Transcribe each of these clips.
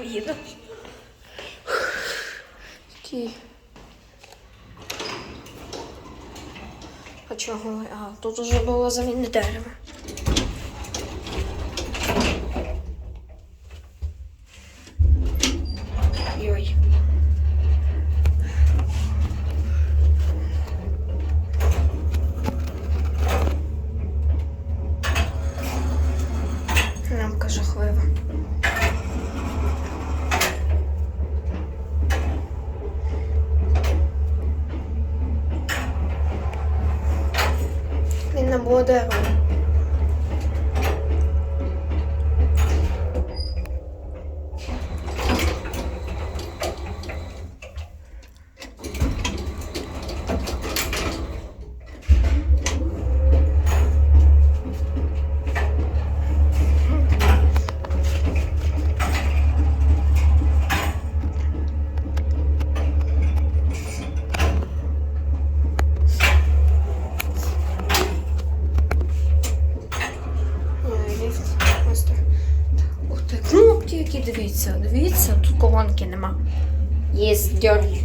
поїду. Такий. А чого? А, тут уже було замінне дерево. Йой. Рамка жахлива. Він Ти, кнопки які, дивіться, дивіться, тут колонки нема. Є дьорги.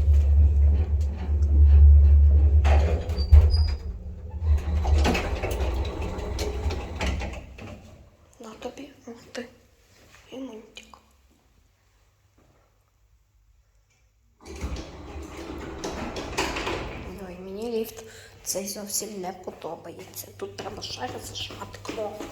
На тобі, ух ти. І мультик. Ой, мені ліфт цей зовсім не подобається. Тут треба ще раз зажати кнопку.